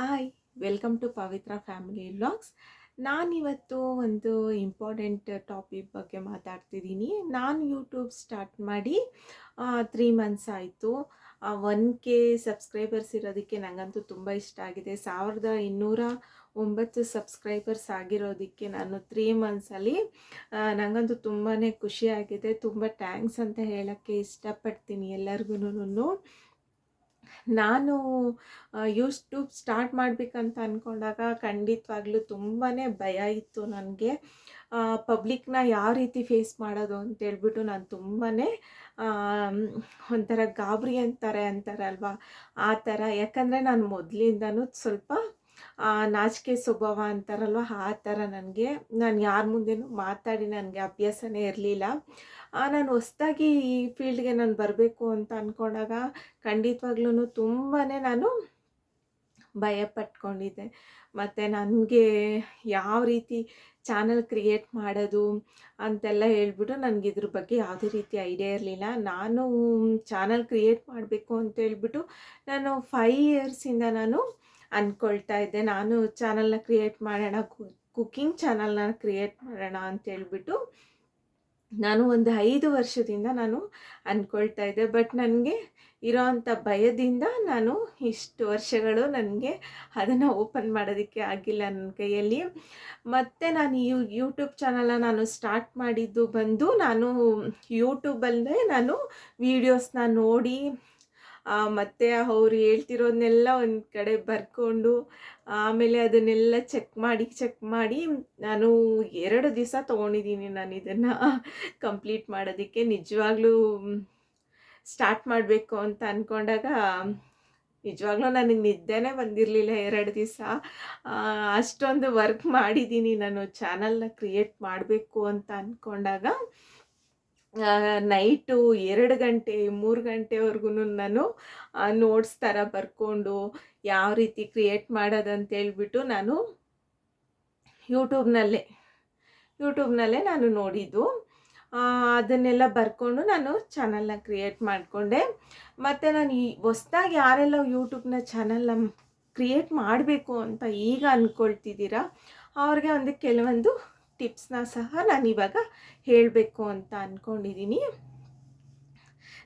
Hi welcome to Pavithra family vlogs ನಾನಿವತ್ತು ಒಂದು important topic ಬಗ್ಗೆ ಮಾತಾಡ್ತಿದ್ದೀನಿ. ನಾನು ಯೂಟ್ಯೂಬ್ ಸ್ಟಾರ್ಟ್ ಮಾಡಿ ತ್ರೀ ಮಂತ್ಸ್ ಆಯಿತು. ಒನ್ ಕೆ ಸಬ್ಸ್ಕ್ರೈಬರ್ಸ್ ಇರೋದಕ್ಕೆ ನನಗಂತೂ ತುಂಬ ಇಷ್ಟ ಆಗಿದೆ. ಸಾವಿರದ ಇನ್ನೂರ ಒಂಬತ್ತು ಸಬ್ಸ್ಕ್ರೈಬರ್ಸ್ ಆಗಿರೋದಕ್ಕೆ ನಾನು ತ್ರೀ ಮಂತ್ಸಲ್ಲಿ ನನಗಂತೂ ತುಂಬಾ ಖುಷಿಯಾಗಿದೆ ತುಂಬ ಥ್ಯಾಂಕ್ಸ್ ಅಂತ ಹೇಳೋಕ್ಕೆ ಇಷ್ಟಪಡ್ತೀನಿ ಎಲ್ಲರಿಗೂ ನಾನು ಯೂಟ್ಯೂಬ್ ಸ್ಟಾರ್ಟ್ ಮಾಡಬೇಕಂತ ಅಂದ್ಕೊಂಡಾಗ ಖಂಡಿತವಾಗ್ಲೂ ತುಂಬಾ ಭಯ ಇತ್ತು ನನಗೆ. ಪಬ್ಲಿಕ್ನ ಯಾವ ರೀತಿ ಫೇಸ್ ಮಾಡೋದು ಅಂತೇಳ್ಬಿಟ್ಟು ನಾನು ತುಂಬಾ ಒಂಥರ ಗಾಬರಿ ಅಂತಾರೆ ಅಂತಾರಲ್ವ? ಆ ಥರ. ಯಾಕಂದರೆ ನಾನು ಮೊದಲಿಂದನೂ ಸ್ವಲ್ಪ ನಾಚಿಕೆ ಸ್ವಭಾವ ಅಂತಾರಲ್ವ, ಆ ಥರ ನನಗೆ. ನಾನು ಯಾರ ಮುಂದೆನೂ ಮಾತಾಡಿ ನನಗೆ ಅಭ್ಯಾಸನೇ ಇರಲಿಲ್ಲ. ನಾನು ಹೊಸ್ದಾಗಿ ಈ ಫೀಲ್ಡ್ಗೆ ನಾನು ಬರಬೇಕು ಅಂತ ಅಂದ್ಕೊಂಡಾಗ ಖಂಡಿತವಾಗ್ಲೂ ತುಂಬಾ ನಾನು ಭಯ ಪಟ್ಕೊಂಡಿದ್ದೆ ಮತ್ತು ನನಗೆ ಯಾವ ರೀತಿ ಚಾನಲ್ ಕ್ರಿಯೇಟ್ ಮಾಡೋದು ಅಂತೆಲ್ಲ ಹೇಳ್ಬಿಟ್ಟು ನನಗೆ ಇದ್ರ ಬಗ್ಗೆ ಯಾವುದೇ ರೀತಿ ಐಡಿಯಾ ಇರಲಿಲ್ಲ. ನಾನು ಚಾನಲ್ ಕ್ರಿಯೇಟ್ ಮಾಡಬೇಕು ಅಂತ ಹೇಳ್ಬಿಟ್ಟು ನಾನು ಫೈ ಇಯರ್ಸಿಂದ ನಾನು ಅಂದ್ಕೊಳ್ತಾ ಇದ್ದೆ. ನಾನು ಚಾನಲ್ನ ಕ್ರಿಯೇಟ್ ಮಾಡೋಣ ಕುಕ್ಕಿಂಗ್ ಚಾನಲ್ನ ಕ್ರಿಯೇಟ್ ಮಾಡೋಣ ಅಂತ ಹೇಳ್ಬಿಟ್ಟು ನಾನು ಒಂದು ಐದು ವರ್ಷದಿಂದ ನಾನು ಅಂದ್ಕೊಳ್ತಾ ಇದ್ದೆ. ಬಟ್ ನನಗೆ ಇರೋವಂಥ ಭಯದಿಂದ ನಾನು ಇಷ್ಟು ವರ್ಷಗಳು ನನಗೆ ಅದನ್ನು ಓಪನ್ ಮಾಡೋದಕ್ಕೆ ಆಗಿಲ್ಲ ನನ್ನ ಕೈಯಲ್ಲಿ. ಮತ್ತು ನಾನು ಯೂ ಯೂಟ್ಯೂಬ್ ಚಾನಲ್ನ ನಾನು ಸ್ಟಾರ್ಟ್ ಮಾಡಿದ್ದು ಬಂದು ನಾನು ಯೂಟ್ಯೂಬಲ್ಲೇ ನಾನು ವೀಡಿಯೋಸ್ನ ನೋಡಿ ಮತ್ತು ಅವ್ರು ಹೇಳ್ತಿರೋದನ್ನೆಲ್ಲ ಒಂದು ಕಡೆ ಬರ್ಕೊಂಡು ಆಮೇಲೆ ಅದನ್ನೆಲ್ಲ ಚೆಕ್ ಮಾಡಿ ಚೆಕ್ ಮಾಡಿ ನಾನು ಎರಡು ದಿವಸ ತೊಗೊಂಡಿದ್ದೀನಿ ನಾನು ಇದನ್ನು ಕಂಪ್ಲೀಟ್ ಮಾಡೋದಕ್ಕೆ. ನಿಜವಾಗ್ಲೂ ಸ್ಟಾರ್ಟ್ ಮಾಡಬೇಕು ಅಂತ ಅಂದ್ಕೊಂಡಾಗ ನಿಜವಾಗ್ಲೂ ನನಗೆ ನಿದ್ದೆನೇ ಬಂದಿರಲಿಲ್ಲ ಎರಡು ದಿವಸ. ಅಷ್ಟೊಂದು ವರ್ಕ್ ಮಾಡಿದ್ದೀನಿ ನಾನು ಚಾನಲ್ನ ಕ್ರಿಯೇಟ್ ಮಾಡಬೇಕು ಅಂತ ಅಂದ್ಕೊಂಡಾಗ ನೈಟು ಎರಡು ಗಂಟೆ, ಮೂರು ಗಂಟೆವರೆಗೂ ನಾನು ನೋಟ್ಸ್ ಥರ ಬರ್ಕೊಂಡು ಯಾವ ರೀತಿ ಕ್ರಿಯೇಟ್ ಮಾಡೋದಂತೇಳ್ಬಿಟ್ಟು ನಾನು ಯೂಟ್ಯೂಬ್ನಲ್ಲೇ ಯೂಟ್ಯೂಬ್ನಲ್ಲೇ ನಾನು ನೋಡಿದ್ದು. ಅದನ್ನೆಲ್ಲ ಬರ್ಕೊಂಡು ನಾನು ಚಾನಲ್ನ ಕ್ರಿಯೇಟ್ ಮಾಡಿಕೊಂಡೆ. ಮತ್ತು ನಾನು ಈ ಹೊಸ್ದಾಗಿ ಯಾರೆಲ್ಲ ಯೂಟ್ಯೂಬ್ನ ಚಾನಲ್ನ ಕ್ರಿಯೇಟ್ ಮಾಡಬೇಕು ಅಂತ ಈಗ ಅಂದ್ಕೊಳ್ತಿದ್ದೀರಾ ಅವ್ರಿಗೆ ಒಂದು ಕೆಲವೊಂದು ಟಿಪ್ಸ್ನ ಸಹ ನಾನು ಇವಾಗ ಹೇಳಬೇಕು ಅಂತ ಅಂದ್ಕೊಂಡಿದ್ದೀನಿ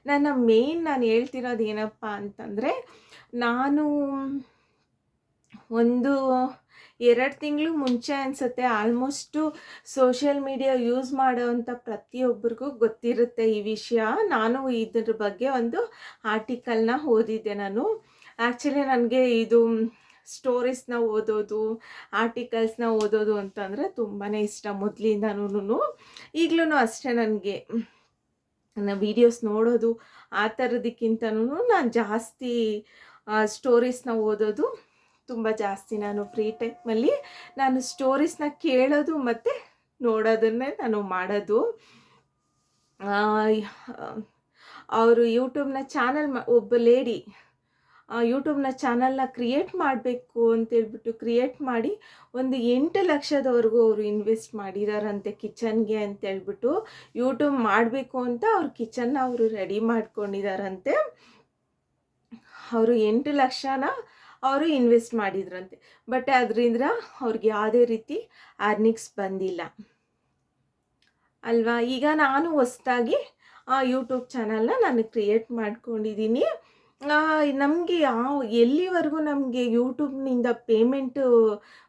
ನನ್ನ ಮೇನ್ ನಾನು ಹೇಳ್ತಿರೋದು ಏನಪ್ಪ ಅಂತಂದರೆ, ನಾನು ಒಂದು ಎರಡು ತಿಂಗಳು ಮುಂಚೆ ಅನಿಸುತ್ತೆ, ಆಲ್ಮೋಸ್ಟು ಸೋಷಿಯಲ್ ಮೀಡಿಯಾ ಯೂಸ್ ಮಾಡೋವಂಥ ಪ್ರತಿಯೊಬ್ಬರಿಗೂ ಗೊತ್ತಿರುತ್ತೆ ಈ ವಿಷಯ. ನಾನು ಇದ್ರ ಬಗ್ಗೆ ಒಂದು ಆರ್ಟಿಕಲ್ನ ಓದಿದ್ದೆ ನಾನು. ಆ್ಯಕ್ಚುಲಿ ನನಗೆ ಇದು ಸ್ಟೋರೀಸ್ನ ಓದೋದು ಆರ್ಟಿಕಲ್ಸ್ನ ಓದೋದು ಅಂತಂದರೆ ತುಂಬಾ ಇಷ್ಟ ಮೊದಲಿಂದನೂ ಈಗಲೂ ಅಷ್ಟೇ ನನಗೆ. ವೀಡಿಯೋಸ್ ನೋಡೋದು, ಆ ಥರದಕ್ಕಿಂತನೂ ನಾನು ಜಾಸ್ತಿ ಸ್ಟೋರೀಸ್ನ ಓದೋದು ತುಂಬ ಜಾಸ್ತಿ ನಾನು ಫ್ರೀ ಟೈಮಲ್ಲಿ ನಾನು ಸ್ಟೋರೀಸ್ನ ಕೇಳೋದು ಮತ್ತು ನೋಡೋದನ್ನೇ ನಾನು ಮಾಡೋದು. ಅವರು ಯೂಟ್ಯೂಬ್ನ ಚಾನಲ್ ಒಬ್ಬ ಲೇಡಿ ಯೂಟ್ಯೂಬ್ನ ಚಾನಲ್ನ ಕ್ರಿಯೇಟ್ ಮಾಡಬೇಕು ಅಂತೇಳ್ಬಿಟ್ಟು ಕ್ರಿಯೇಟ್ ಮಾಡಿ ಒಂದು ಎಂಟು ಲಕ್ಷದವರೆಗೂ ಅವರು ಇನ್ವೆಸ್ಟ್ ಮಾಡಿದಾರಂತೆ ಕಿಚನ್ಗೆ ಅಂತೇಳ್ಬಿಟ್ಟು ಯೂಟ್ಯೂಬ್ ಮಾಡಬೇಕು ಅಂತ ಅವ್ರ ಕಿಚನ್ನ ಅವರು ರೆಡಿ ಮಾಡ್ಕೊಂಡಿದಾರಂತೆ ಅವರು ಎಂಟು ಲಕ್ಷನ ಅವರು ಇನ್ವೆಸ್ಟ್ ಮಾಡಿದ್ರಂತೆ ಬಟ್ ಅದರಿಂದ ಅವ್ರಿಗೆ ಯಾವುದೇ ರೀತಿ ಅರ್ನಿಂಗ್ಸ್ ಬಂದಿಲ್ಲ. ಅಲ್ವಾ? ಈಗ ನಾನು ಹೊಸ್ದಾಗಿ ಯೂಟ್ಯೂಬ್ ಚಾನಲ್ನ ನಾನು ಕ್ರಿಯೇಟ್ ಮಾಡ್ಕೊಂಡಿದ್ದೀನಿ ನಮಗೆ ಎಲ್ಲಿವರೆಗೂ ನಮಗೆ ಯೂಟ್ಯೂಬ್ನಿಂದ ಪೇಮೆಂಟು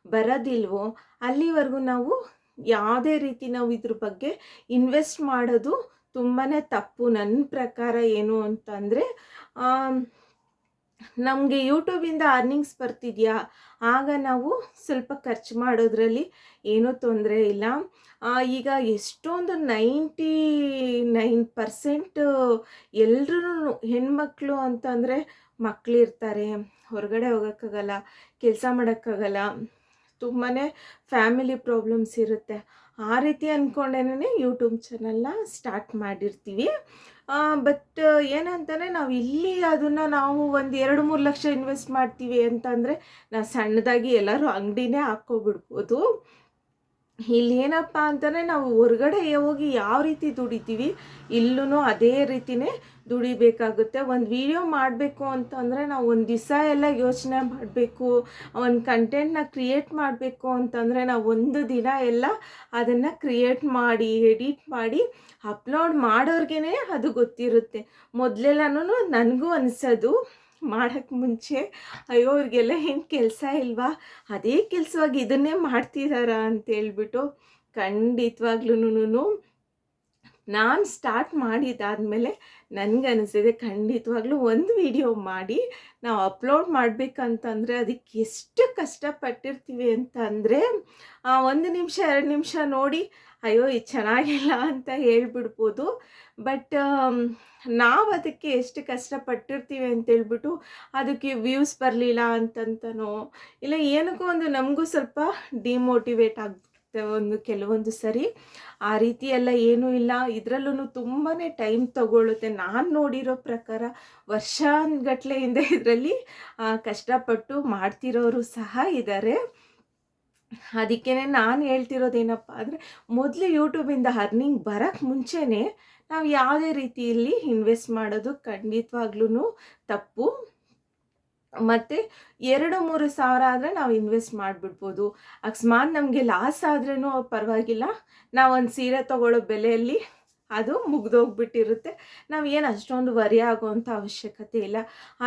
ಬರೋದಿಲ್ವೋ, ಅಲ್ಲಿವರೆಗೂ ನಾವು ಯಾವುದೇ ರೀತಿ ನಾವು ಇದ್ರ ಬಗ್ಗೆ ಇನ್ವೆಸ್ಟ್ ಮಾಡೋದು ತುಂಬಾ ತಪ್ಪು. ನನ್ನ ಪ್ರಕಾರ ಏನು ಅಂತಂದರೆ ನಮಗೆ ಯೂಟ್ಯೂಬಿಂದ ಅರ್ನಿಂಗ್ಸ್ ಬರ್ತಿದೆಯಾ? ಆಗ ನಾವು ಸ್ವಲ್ಪ ಖರ್ಚು ಮಾಡೋದ್ರಲ್ಲಿ ಏನೂ ತೊಂದರೆ ಇಲ್ಲ. ಈಗ ಎಷ್ಟೊಂದು ನೈಂಟಿ ನೈನ್ ಪರ್ಸೆಂಟ್ ಎಲ್ಲರೂ ಹೆಣ್ಮಕ್ಳು ಅಂತಂದರೆ ಮಕ್ಕಳಿರ್ತಾರೆ ಹೊರಗಡೆ ಹೋಗೋಕ್ಕಾಗಲ್ಲ, ಕೆಲಸ ಮಾಡೋಕ್ಕಾಗಲ್ಲ. ತುಂಬಾ ಫ್ಯಾಮಿಲಿ ಪ್ರಾಬ್ಲಮ್ಸ್ ಇರುತ್ತೆ. ಆ ರೀತಿ ಅಂದ್ಕೊಂಡೇನೆ ಯೂಟ್ಯೂಬ್ ಚಾನಲ್ನ ಸ್ಟಾರ್ಟ್ ಮಾಡಿರ್ತೀವಿ. ಬಟ್ ಏನಂತಂದರೆ ನಾವು ಇಲ್ಲಿ ಅದನ್ನು ನಾವು ಒಂದು ಎರಡು ಮೂರು ಲಕ್ಷ ಇನ್ವೆಸ್ಟ್ ಮಾಡ್ತೀವಿ ಅಂತಂದರೆ ನಾವು ಸಣ್ಣದಾಗಿ ಎಲ್ಲರೂ ಅಂಗಡಿನೇ ಹಾಕ್ಕೊಬಿಡ್ಬೋದು. ಇಲ್ಲಿ ಏನಪ್ಪ ಅಂತಂದರೆ ನಾವು ಹೊರಗಡೆ ಹೋಗಿ ಯಾವ ರೀತಿ ದುಡಿತೀವಿ ಇಲ್ಲೂ ಅದೇ ರೀತಿಯೇ ದುಡಿಬೇಕಾಗುತ್ತೆ. ಒಂದು ವಿಡಿಯೋ ಮಾಡಬೇಕು ಅಂತಂದರೆ ನಾವು ಒಂದು ದಿವಸ ಎಲ್ಲ ಯೋಚನೆ ಮಾಡಬೇಕು, ಒಂದು ಕಂಟೆಂಟ್ನ ಕ್ರಿಯೇಟ್ ಮಾಡಬೇಕು ಅಂತಂದರೆ ನಾವು ಒಂದು ದಿನ ಎಲ್ಲ ಅದನ್ನು ಕ್ರಿಯೇಟ್ ಮಾಡಿ ಎಡಿಟ್ ಮಾಡಿ ಅಪ್ಲೋಡ್ ಮಾಡೋರ್ಗೇ ಅದು ಗೊತ್ತಿರುತ್ತೆ. ಮೊದಲೆಲ್ಲನೂ ನನಗೂ ಅನಿಸೋದು ಮಾಡೋಕ್ಕೆ ಮುಂಚೆ ಅಯ್ಯೋ ಅವ್ರಿಗೆಲ್ಲ ಏನು ಕೆಲಸ ಇಲ್ವಾ? ಅದೇ ಕೆಲಸವಾಗಿ ಇದನ್ನೇ ಮಾಡ್ತಿದ್ದಾರಾ ಅಂತೇಳ್ಬಿಟ್ಟು ಖಂಡಿತವಾಗ್ಲೂ ನಾನು ಸ್ಟಾರ್ಟ್ ಮಾಡಿದ್ದಾದಮೇಲೆ ನನಗನ್ನಿಸಿದೆ ಖಂಡಿತವಾಗ್ಲೂ ಒಂದು ವಿಡಿಯೋ ಮಾಡಿ, ನಾವು ಅಪ್ಲೋಡ್ ಮಾಡಬೇಕಂತಂದರೆ ಅದಕ್ಕೆ ಎಷ್ಟು ಕಷ್ಟಪಟ್ಟಿರ್ತೀವಿ ಅಂತಂದರೆ ಒಂದು ನಿಮಿಷ, ಎರಡು ನಿಮಿಷ ನೋಡಿ, ಅಯ್ಯೋ ಇದು ಚೆನ್ನಾಗಿಲ್ಲ ಅಂತ ಹೇಳ್ಬಿಡ್ಬೋದು. ಬಟ್ ನಾವು ಅದಕ್ಕೆ ಎಷ್ಟು ಕಷ್ಟಪಟ್ಟಿರ್ತೀವಿ ಅಂತೇಳ್ಬಿಟ್ಟು ಅದಕ್ಕೆ ವ್ಯೂಸ್ ಬರಲಿಲ್ಲ ಅಂತಂತನೋ, ಇಲ್ಲ ಏನಕ್ಕೋ ಒಂದು ನಮಗೂ ಸ್ವಲ್ಪ ಡಿಮೋಟಿವೇಟ್ ಆಗ್ಬಿಡುತ್ತೆ ಒಂದು ಕೆಲವೊಂದು ಸರಿ ಆ ರೀತಿ ಎಲ್ಲ ಏನೂ ಇಲ್ಲ. ಇದರಲ್ಲೂ ತುಂಬಾ ಟೈಮ್ ತಗೊಳ್ಳುತ್ತೆ ನಾನು ನೋಡಿರೋ ಪ್ರಕಾರ ವರ್ಷಾನ್ಗಟ್ಲೆಯಿಂದ ಇದರಲ್ಲಿ ಕಷ್ಟಪಟ್ಟು ಮಾಡ್ತಿರೋರು ಸಹ ಇದ್ದಾರೆ ಅದಕ್ಕೇ ನಾನು ಹೇಳ್ತಿರೋದೇನಪ್ಪ ಅಂದರೆ, ಮೊದಲು ಯೂಟ್ಯೂಬಿಂದ ಅರ್ನಿಂಗ್ ಬರೋಕ್ಕೆ ಮುಂಚೆನೇ ನಾವು ಯಾವುದೇ ರೀತಿಯಲ್ಲಿ ಇನ್ವೆಸ್ಟ್ ಮಾಡೋದು ಖಂಡಿತವಾಗ್ಲೂ ತಪ್ಪು. ಮತ್ತು ಎರಡು ಮೂರು ಸಾವಿರ ಆದರೆ ನಾವು ಇನ್ವೆಸ್ಟ್ ಮಾಡಿಬಿಡ್ಬೋದು. ಅಕಸ್ಮಾತ್ ನಮಗೆ ಲಾಸ್ ಆದ್ರೂ ಪರವಾಗಿಲ್ಲ. ನಾವು ಒಂದು ಸೀರೆ ತೊಗೊಳ್ಳೋ ಬೆಲೆಯಲ್ಲಿ ಅದು ಮುಗ್ದೋಗ್ಬಿಟ್ಟಿರುತ್ತೆ. ನಾವು ಏನು ಅಷ್ಟೊಂದು ವರಿ ಆಗುವಂಥ ಅವಶ್ಯಕತೆ ಇಲ್ಲ.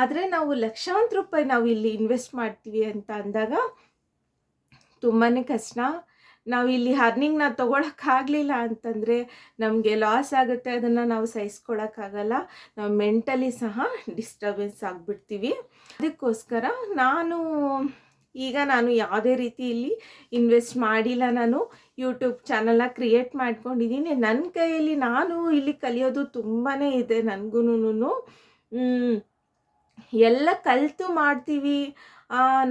ಆದರೆ ನಾವು ಲಕ್ಷಾಂತರ ರೂಪಾಯಿ ನಾವು ಇಲ್ಲಿ ಇನ್ವೆಸ್ಟ್ ಮಾಡ್ತೀವಿ ಅಂತ ಅಂದಾಗ ತುಂಬಾ ಕಷ್ಟ. ನಾವು ಇಲ್ಲಿ ಅರ್ನಿಂಗ್ನ ತೊಗೊಳಕ್ಕಾಗಲಿಲ್ಲ ಅಂತಂದರೆ ನಮಗೆ ಲಾಸ್ ಆಗುತ್ತೆ, ಅದನ್ನು ನಾವು ಸಹಿಸ್ಕೊಳಕ್ಕಾಗಲ್ಲ ನಾವು ಮೆಂಟಲಿ ಸಹ ಡಿಸ್ಟರ್ಬೆನ್ಸ್ ಆಗಿಬಿಡ್ತೀವಿ. ಅದಕ್ಕೋಸ್ಕರ ನಾನು, ಈಗ ನಾನು ಯಾವುದೇ ರೀತಿ ಇಲ್ಲಿ ಇನ್ವೆಸ್ಟ್ ಮಾಡಿಲ್ಲ ನಾನು ಯೂಟ್ಯೂಬ್ ಚಾನಲ್ನ ಕ್ರಿಯೇಟ್ ಮಾಡ್ಕೊಂಡಿದ್ದೀನಿ ನನ್ನ ಕೈಯಲ್ಲಿ ನಾನು ಇಲ್ಲಿ ಕಲಿಯೋದು ತುಂಬಾ ಇದೆ ನನಗೂ ಎಲ್ಲ ಕಲಿತು ಮಾಡ್ತೀವಿ.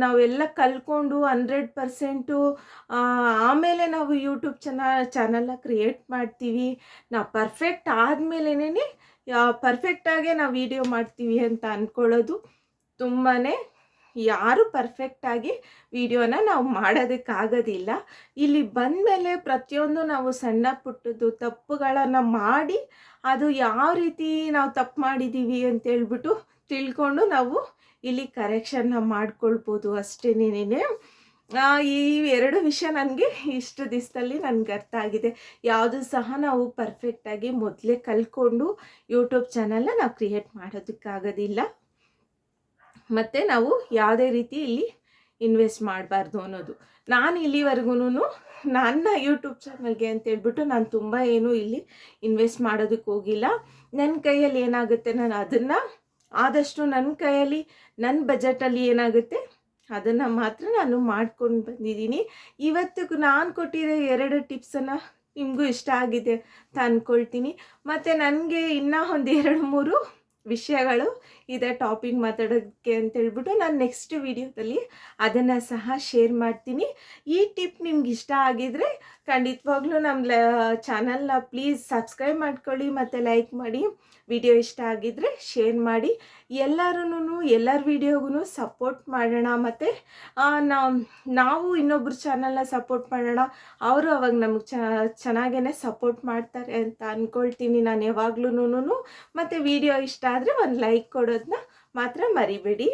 ನಾವೆಲ್ಲ ಕಲ್ತ್ಕೊಂಡು ಹಂಡ್ರೆಡ್ ಪರ್ಸೆಂಟು ಆಮೇಲೆ ನಾವು ಯೂಟ್ಯೂಬ್ ಚನ, ಚಾನಲ್ನ ಕ್ರಿಯೇಟ್ ಮಾಡ್ತೀವಿ. ನಾವು ಪರ್ಫೆಕ್ಟ್ ಆದಮೇಲೆನೇ ಪರ್ಫೆಕ್ಟಾಗೆ ನಾವು ವೀಡಿಯೋ ಮಾಡ್ತೀವಿ ಅಂತ ಅಂದ್ಕೊಳ್ಳೋದು ತುಂಬಾ ಯಾರು ಪರ್ಫೆಕ್ಟಾಗಿ ವಿಡಿಯೋನ ನಾವು ಮಾಡೋದಕ್ಕಾಗೋದಿಲ್ಲ. ಇಲ್ಲಿ ಬಂದಮೇಲೆ ಪ್ರತಿಯೊಂದು ನಾವು ಸಣ್ಣ ಪುಟ್ಟದ್ದು ತಪ್ಪುಗಳನ್ನು ಮಾಡಿ ಅದು ಯಾವ ರೀತಿ ನಾವು ತಪ್ಪು ಮಾಡಿದ್ದೀವಿ ಅಂತೇಳ್ಬಿಟ್ಟು ತಿಳ್ಕೊಂಡು ನಾವು ಇಲ್ಲಿ ಕರೆಕ್ಷನ್ನ ಮಾಡ್ಕೊಳ್ಬೋದು ಅಷ್ಟೇನೇನೆ ಈ ಎರಡು ವಿಷಯ ನನಗೆ ಇಷ್ಟು ದಿವಸದಲ್ಲಿ ನನಗೆ ಅರ್ಥ ಆಗಿದೆ. ಯಾವುದು ಸಹ ನಾವು ಪರ್ಫೆಕ್ಟಾಗಿ ಮೊದಲೇ ಕಲ್ತ್ಕೊಂಡು ಯೂಟ್ಯೂಬ್ ಚಾನಲ್ನ ನಾವು ಕ್ರಿಯೇಟ್ ಮಾಡೋದಕ್ಕಾಗೋದಿಲ್ಲ. ಮತ್ತು ನಾವು ಯಾವುದೇ ರೀತಿ ಇಲ್ಲಿ ಇನ್ವೆಸ್ಟ್ ಮಾಡಬಾರ್ದು ಅನ್ನೋದು. ನಾನು ಇಲ್ಲಿವರೆಗೂ ನನ್ನ ಯೂಟ್ಯೂಬ್ ಚಾನಲ್ಗೆ ಅಂತೇಳ್ಬಿಟ್ಟು ನಾನು ತುಂಬ ಏನೂ ಇಲ್ಲಿ ಇನ್ವೆಸ್ಟ್ ಮಾಡೋದಕ್ಕೆ ಹೋಗಿಲ್ಲ. ನನ್ನ ಕೈಯಲ್ಲಿ ಏನಾಗುತ್ತೆ ನಾನು ಅದನ್ನು ಆದಷ್ಟು ನನ್ನ ಕೈಯಲ್ಲಿ ನನ್ನ ಬಜೆಟಲ್ಲಿ ಏನಾಗುತ್ತೆ ಅದನ್ನು ಮಾತ್ರ ನಾನು ಮಾಡ್ಕೊಂಡು ಬಂದಿದ್ದೀನಿ. ಇವತ್ತಿಗೂ ನಾನು ಕೊಟ್ಟಿರೋ ಎರಡು ಟಿಪ್ಸನ್ನು ನಿಮಗೂ ಇಷ್ಟ ಆಗಿದೆ ಅಂತ ಅಂದ್ಕೊಳ್ತೀನಿ ಮತ್ತು ನನಗೆ ಇನ್ನೂ ಒಂದು ಎರಡು ಮೂರು ವಿಷಯಗಳು ಇದೆ ಟಾಪಿಕ್ ಮಾತಾಡೋದಕ್ಕೆ ಅಂತೇಳ್ಬಿಟ್ಟು ನಾನು ನೆಕ್ಸ್ಟ್ ವಿಡಿಯೋದಲ್ಲಿ ಅದನ್ನು ಸಹ ಶೇರ್ ಮಾಡ್ತೀನಿ. ಈ ಟಿಪ್ ನಿಮ್ಗೆ ಇಷ್ಟ ಆಗಿದರೆ ಖಂಡಿತವಾಗ್ಲೂ ನಮ್ಮ ಲ ಚಾನಲ್ನ ಪ್ಲೀಸ್ ಸಬ್ಸ್ಕ್ರೈಬ್ ಮಾಡ್ಕೊಳ್ಳಿ ಮತ್ತು ಲೈಕ್ ಮಾಡಿ. ವಿಡಿಯೋ ಇಷ್ಟ ಆಗಿದ್ರೆ ಶೇರ್ ಮಾಡಿ. ಎಲ್ಲರೂ ಎಲ್ಲರ ವಿಡಿಯೋಗೂ ಸಪೋರ್ಟ್ ಮಾಡೋಣ ಮತ್ತು ನಾವು ಇನ್ನೊಬ್ರು ಚಾನಲ್ನ ಸಪೋರ್ಟ್ ಮಾಡೋಣ. ಅವರು ಅವಾಗ ನಮಗೆ ಚೆನ್ನಾಗೇ ಸಪೋರ್ಟ್ ಮಾಡ್ತಾರೆ ಅಂತ ಅಂದ್ಕೊಳ್ತೀನಿ ನಾನು ಯಾವಾಗ್ಲೂ ಮತ್ತು ವಿಡಿಯೋ ಇಷ್ಟ ಆದರೆ ಒಂದು ಲೈಕ್ ಕೊಡೋದನ್ನ ಮಾತ್ರ ಮರಿಬೇಡಿ.